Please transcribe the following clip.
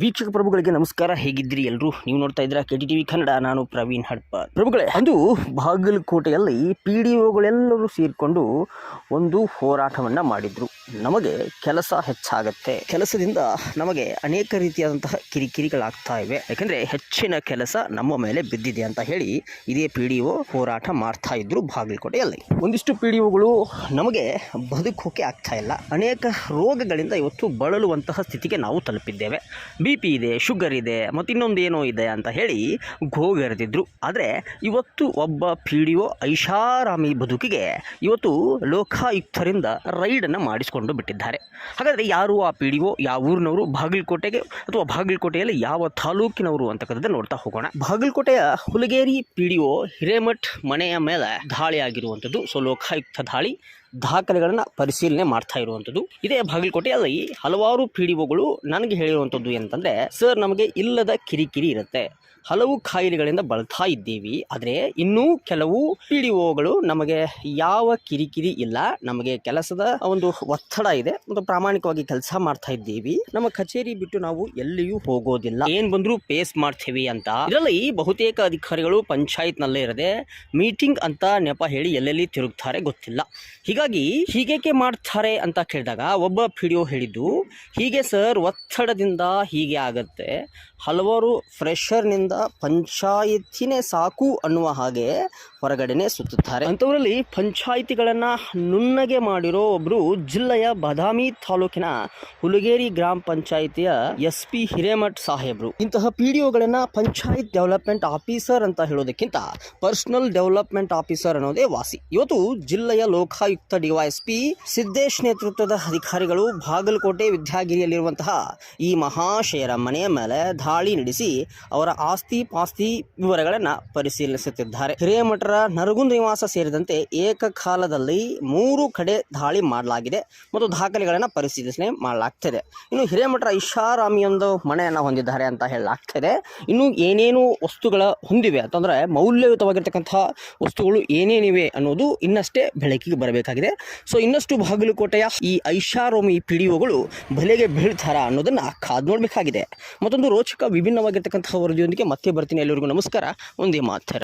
ವೀಕ್ಷಕ ಪ್ರಭುಗಳಿಗೆ ನಮಸ್ಕಾರ. ಹೇಗಿದ್ದೀರಿ ಎಲ್ಲರೂ ನೀವು ನೋಡ್ತಾ ಇದ್ದೀರಾ ಕೆ ಟಿ ವಿ ಕನ್ನಡ. ನಾನು ಪ್ರವೀಣ್ ಹಡ್ಪ ಪ್ರಭುಗಳೇ, ಅಂದು ಬಾಗಲಕೋಟೆಯಲ್ಲಿ ಪಿ ಡಿ ಒಗಳೆಲ್ಲರೂ ಸೇರಿಕೊಂಡು ಒಂದು ಹೋರಾಟವನ್ನು ಮಾಡಿದ್ರು. ನಮಗೆ ಕೆಲಸ ಹೆಚ್ಚಾಗುತ್ತೆ. ಕೆಲಸದಿಂದ ನಮಗೆ ಅನೇಕ ರೀತಿಯಾದಂತಹ ಕಿರಿಕಿರಿಗಳಾಗ್ತಾ ಇವೆ. ಯಾಕಂದ್ರೆ ಹೆಚ್ಚಿನ ಕೆಲಸ ನಮ್ಮ ಮೇಲೆ ಬಿದ್ದಿದೆ ಅಂತ ಹೇಳಿ ಇದೇ ಪಿ ಡಿ ಒ ಹೋರಾಟ ಮಾಡ್ತಾ ಇದ್ರು ಬಾಗಲಕೋಟೆಯಲ್ಲಿ. ಒಂದಿಷ್ಟು ಪಿ ಡಿ ಒಗಳು ನಮಗೆ ಬದುಕೋಕೆ ಆಗ್ತಾ ಇಲ್ಲ. ಅನೇಕ ರೋಗಗಳಿಂದ ಇವತ್ತು ಬಳಲುವಂತಹ ಸ್ಥಿತಿಗೆ ನಾವು ತಲುಪಿದ್ದೇವೆ. ಬಿ ಪಿ ಇದೆ, ಶುಗರ್ ಇದೆ, ಮತ್ತು ಇನ್ನೊಂದು ಏನೋ ಇದೆ ಅಂತ ಹೇಳಿ ಗೋಗೆರೆದಿದ್ರು ಆದರೆ ಇವತ್ತು ಒಬ್ಬ ಪಿ ಡಿ ಒ ಐಷಾರಾಮಿ ಬದುಕಿಗೆ ಇವತ್ತು ಲೋಕಾಯುಕ್ತರಿಂದ ರೈಡನ್ನು ಮಾಡಿಸಿಕೊಂಡು ಬಿಟ್ಟಿದ್ದಾರೆ. ಹಾಗಾದರೆ ಯಾರು ಆ ಪಿ ಡಿ ಒ ಯಾವ ಊರಿನವರು ಬಾಗಲಕೋಟೆಗೆ ಅಥವಾ ಬಾಗಲಕೋಟೆಯಲ್ಲಿ ಯಾವ ತಾಲೂಕಿನವರು ಅಂತಕ್ಕಂಥದ್ದು ನೋಡ್ತಾ ಹೋಗೋಣ. ಬಾಗಲಕೋಟೆಯ Hulageri P D O Hiremath ಮನೆಯ ಮೇಲೆ ದಾಳಿ ಆಗಿರುವಂಥದ್ದು. ಸೊ, ಲೋಕಾಯುಕ್ತ ದಾಳಿ, ದಾಖಲೆಗಳನ್ನು ಪರಿಶೀಲನೆ ಮಾಡ್ತಾ ಇರುವಂಥದ್ದು. ಇದೇ ಬಾಗಲಕೋಟೆಯಲ್ಲಿ ಹಲವಾರು ಪಿ ಡಿ ಒಗಳು ನನಗೆ ಹೇಳಿರುವಂಥದ್ದು ಅಂತಂದರೆ ಸರ್, ನಮಗೆ ಇಲ್ಲದ ಕಿರಿಕಿರಿ ಇರುತ್ತೆ. ಹಲವು ಕಾಯಿಲೆಗಳಿಂದ ಬಳಲ್ತಾ ಇದ್ದೀವಿ. ಆದರೆ ಇನ್ನೂ ಕೆಲವು ಪಿ ಡಿ ಒಗಳು ನಮಗೆ ಯಾವ ಕಿರಿಕಿರಿ ಇಲ್ಲ. ನಮಗೆ ಕೆಲಸದ ಒಂದು ಒತ್ತಡ ಇದೆ. ಮತ್ತು ಪ್ರಾಮಾಣಿಕವಾಗಿ ಕೆಲಸ ಮಾಡ್ತಾ ಇದ್ದೀವಿ. ನಮ್ಮ ಕಚೇರಿ ಬಿಟ್ಟು ನಾವು ಎಲ್ಲಿಯೂ ಹೋಗೋದಿಲ್ಲ. ಏನ್ ಬಂದ್ರು ಪೇಸ್ ಮಾಡ್ತೀವಿ ಅಂತ. ಇದರಲ್ಲಿ ಬಹುತೇಕ ಅಧಿಕಾರಿಗಳು ಪಂಚಾಯತ್ ನಲ್ಲೇ ಇರದೆ ಮೀಟಿಂಗ್ ಅಂತ ನೆಪ ಹೇಳಿ ಎಲ್ಲೆಲ್ಲಿ ತಿರುಗ್ತಾರೆ ಗೊತ್ತಿಲ್ಲ. ಹೀಗಾಗಿ ಹೀಗೇಕೆ ಮಾಡ್ತಾರೆ ಅಂತ ಕೇಳಿದಾಗ ಒಬ್ಬ ಪಿ ಡಿ ಒ ಹೇಳಿದ್ದು, ಹೀಗೆ ಸರ್, ಒತ್ತಡದಿಂದ ಹೀಗೆ ಆಗತ್ತೆ. ಹಲವಾರು ಫ್ರೆಷರ್ನಿಂದ ಪಂಚಾಯತಿನೇ ಸಾಕು ಅನ್ನುವ ಹಾಗೆ ಹೊರಗಡೆನೆ ಸುತ್ತುತ್ತಾರೆ. ಅಂಥವರಲ್ಲಿ ಪಂಚಾಯಿತಿಗಳನ್ನು ನುಣ್ಣಗೆ ಮಾಡಿರೋ ಒಬ್ಬರು ಜಿಲ್ಲೆಯ ಬಾದಾಮಿ ತಾಲೂಕಿನ ಹುಲಗೇರಿ ಗ್ರಾಮ ಪಂಚಾಯಿತಿಯ ಎಸ್ ಪಿ ಹಿರೇಮಠ್ ಸಾಹೇಬ್ರು. ಇಂತಹ ಪಿ ಡಿ ಒಗಳನ್ನ ಪಂಚಾಯತ್ ಡೆವಲಪ್ಮೆಂಟ್ ಆಫೀಸರ್ ಅಂತ ಹೇಳೋದಕ್ಕಿಂತ ಪರ್ಸನಲ್ ಡೆವಲಪ್ಮೆಂಟ್ ಆಫೀಸರ್ ಅನ್ನೋದೇ ವಾಸಿ. ಇವತ್ತು ಜಿಲ್ಲೆಯ ಲೋಕಾಯುಕ್ತ ಡಿವೈಎಸ್ಪಿ ಸಿದ್ದೇಶ್ ನೇತೃತ್ವದ ಅಧಿಕಾರಿಗಳು ಬಾಗಲಕೋಟೆ ವಿದ್ಯಾಗಿರಿಯಲ್ಲಿರುವಂತಹ ಈ ಮಹಾಶಯರ ಮನೆಯ ಮೇಲೆ ದಾಳಿ ನಡೆಸಿ ಅವರ ಆಸ್ತಿ ಪಾಸ್ತಿ ವಿವರಗಳನ್ನು ಪರಿಶೀಲಿಸುತ್ತಿದ್ದಾರೆ. ಹಿರೇಮಠರ ನರಗುಂದ ನಿವಾಸ ಸೇರಿದಂತೆ ಏಕಕಾಲದಲ್ಲಿ ಮೂರು ಕಡೆ ದಾಳಿ ಮಾಡಲಾಗಿದೆ ಮತ್ತು ದಾಖಲೆಗಳನ್ನು ಪರಿಶೀಲನೆ ಮಾಡಲಾಗ್ತಿದೆ. ಇನ್ನು ಹಿರೇಮಠರ ಇಶಾರಾಮಿಯೊಂದು ಮನೆಯನ್ನು ಹೊಂದಿದ್ದಾರೆ ಅಂತ ಹೇಳಲಾಗ್ತಿದೆ. ಇನ್ನು ಏನೇನು ವಸ್ತುಗಳ ಹೊಂದಿವೆ ಅಂತಂದರೆ ಮೌಲ್ಯಯುತವಾಗಿರ್ತಕ್ಕಂಥ ವಸ್ತುಗಳು ಏನೇನಿವೆ ಅನ್ನೋದು ಇನ್ನಷ್ಟೇ ಬೆಳಕಿಗೆ ಬರಬೇಕಾಗಿದೆ. ಸೊ, ಇನ್ನಷ್ಟು ಬಾಗಲಕೋಟೆಯ ಈ ಐಷಾರೋಮಿ ಪಿ ಡಿ ಒಗಳು ಬಲೆಗೆ ಬೀಳ್ತಾರ ಅನ್ನೋದನ್ನು ಕಾದು ನೋಡಬೇಕಾಗಿದೆ. ಮತ್ತೊಂದು ರೋಚಕ ವಿಭಿನ್ನವಾಗಿರ್ತಕ್ಕಂಥ ವರದಿಯೊಂದಿಗೆ ಮತ್ತೆ ಬರ್ತೀನಿ ಎಲ್ಲರಿಗೂ ನಮಸ್ಕಾರ. ಒಂದೇ ಮಾತರ